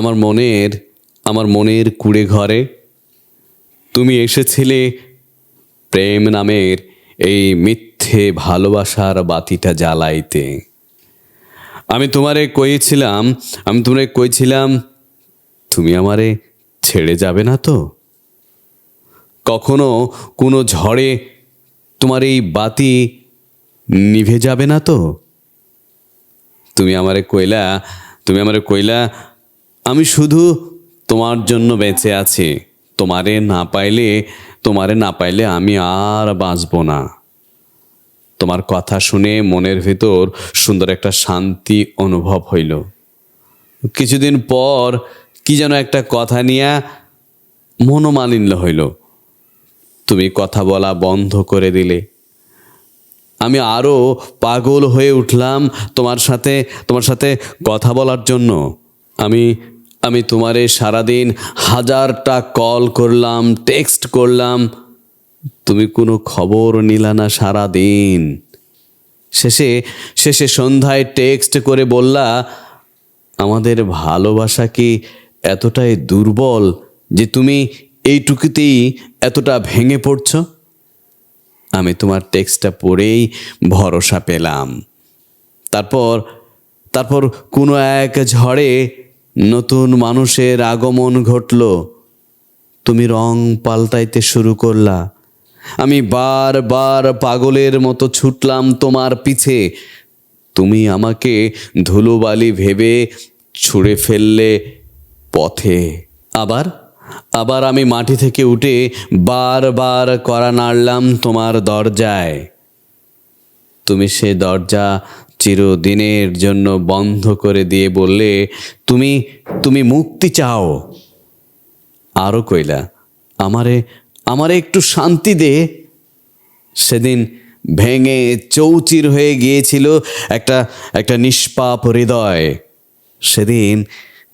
আমার মনের আমার মনের কুড়ে ঘরে। তুমি এসেছিলে প্রেম নামের এই মিথ্যে ভালোবাসার বাতিটা জ্বালাইতে। আমি তোমারে কইছিলাম, আমি তোমারে কইছিলাম, তুমি আমারে ছেড়ে যাবে না তো? কখনো কোনো ঝড়ে তোমার এই বাতি নিভে যাবে না তো? তুমি আমারে কইলা, তুমি আমারে কইলা আমি শুধু তোমার জন্য বেঁচে আছি। তোমারে না পাইলে, তোমারে না পাইলে আমি আর বাঁচব না। তোমার কথা শুনে মনের ভেতর সুন্দর একটা শান্তি অনুভব হইল। কিছুদিন পর কি যেন একটা কথা নিয়ে মনোমালিন্য হইল। তুমি কথা বলা বন্ধ করে দিলে। আমি আরও পাগল হয়ে উঠলাম তোমার সাথে তোমার সাথে কথা বলার জন্য। আমি আমি তোমারে সারাদিন হাজারটা কল করলাম টেক্সট করলাম। তুমি কোনো খবর নিলা না সারাদিন। শেষে শেষে সন্ধ্যায় টেক্সট করে বললা, আমাদের ভালোবাসা কি এতটাই দুর্বল যে তুমি এইটুকুতেই এতটা ভেঙে পড়ছো? আমি তোমার টেক্সটটা পড়েই ভরসা পেলাম। তারপর তারপর কোনো এক ঝড়ে নতুন মানুষের আগমন ঘটল। তুমি রং পাল্টাইতে শুরু করলা। আমি বারবার পাগলের মতো ছুটলাম তোমার পিছে। তুমি আমাকে ধুলোবালি ভেবে ছুঁড়ে ফেললে পথে। আবার আবার আমি মাটি থেকে উঠে বারবার করা নাড়লাম তোমার দরজায়। তুমি সে দরজা চিরদিনের জন্য বন্ধ করে দিয়ে বললে, তুমি তুমি মুক্তি চাও। আরও কইলা, আমারে আমারে একটু শান্তি দে। সেদিন ভেঙে চৌচির হয়ে গিয়েছিল একটা একটা নিষ্পাপ হৃদয়। সেদিন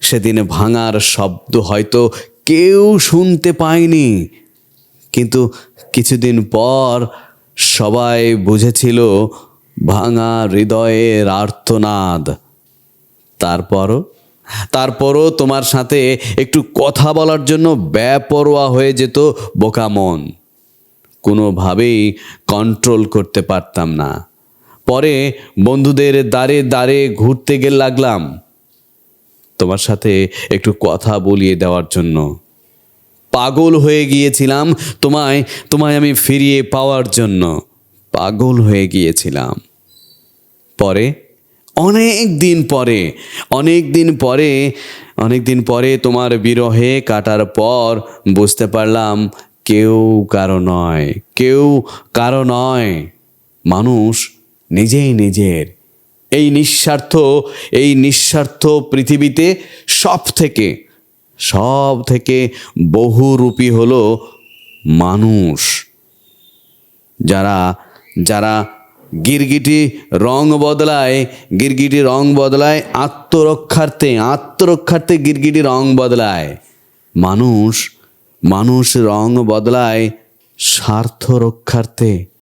সেদিন ভাঙার শব্দ হয়তো কেউ শুনতে পায়নি। কিন্তু কিছুদিন পর সবাই বুঝেছিল ভাঙা হৃদয়ের আর্তনাদ। তারপরও তারপরও তোমার সাথে একটু কথা বলার জন্য ব্যাপরোয়া হয়ে যেত বোকা মন। কোনোভাবেই কন্ট্রোল করতে পারতাম না। পরে বন্ধুদের দাঁড়ে দাঁড়ে ঘুরতে গেলে লাগলাম। তোমার সাথে একটু কথা বলিয়ে দেওয়ার জন্য। পাগল হয়ে গিয়েছিলাম তোমায় তোমায় আমি ফিরিয়ে পাওয়ার জন্য। পাগল হয়ে গিয়েছিলাম। পরে, অনেক দিন পরে, অনেক দিন পরে, অনেক দিন পরে তোমার বিরহে কাটার পর বুঝতে পারলাম কেউ কারও নয়, কেউ কারও নয়। মানুষ নিজেই নিজের। এই নিঃস্বার্থ এই নিঃস্বার্থ পৃথিবীতে সব থেকে সব থেকে বহুরূপী হলো মানুষ। যারা যারা গিরগিটি রং বদলায়, গিরগিটি রং বদলায়, আত্মরক্ষার্থে আত্মরক্ষার্থে গিরগিটি রং বদলায়। মানুষ মানুষ রং বদলায় স্বার্থ রক্ষার্থে